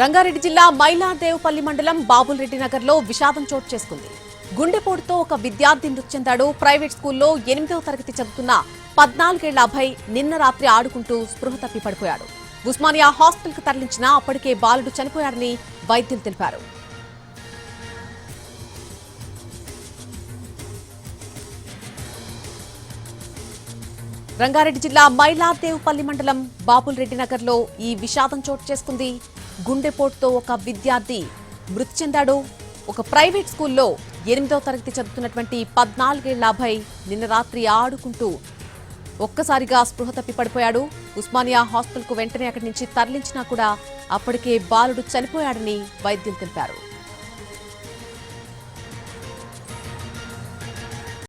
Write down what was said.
రంగారెడ్డి జిల్లా మైలాదేవపల్లి మండలం బాబులరెడ్డి నగర్లో విషాదం చోటు చేసుకుంది. గుండెపోటుతో ఒక విద్యార్థి మృతి చెందాడు. ప్రైవేట్ స్కూల్లో ఎనిమిదవ తరగతి చదువుతున్న పద్నాలుగేళ్ళ అభయ్ నిన్న రాత్రి ఆడుకుంటూ స్పృహ తప్పి పడిపోయాడు ఉస్మానియా హాస్పిటల్కు తరలించిన అప్పటికే బాలుడు చనిపోయాడని వైద్యులు తెలిపారు. రంగారెడ్డి జిల్లా మైలాదేవ్పల్లి మండలం బాపులరెడ్డి నగర్లో ఈ విషాదం చోటు చేసుకుంది. గుండెపోటుతో ఒక విద్యార్థి మృతి చెందాడు. ఒక ప్రైవేట్ స్కూల్లో ఎనిమిదవ తరగతి చదువుతున్నటువంటి పద్నాలుగేళ్ళ అభయ్ నిన్న రాత్రి ఆడుకుంటూ ఒక్కసారిగా స్పృహ తప్పి పడిపోయాడు. ఉస్మానియా హాస్పిటల్కు వెంటనే అక్కడి నుంచి తరలించినా కూడా అప్పటికే బాలుడు చనిపోయాడని వైద్యులు తెలిపారు.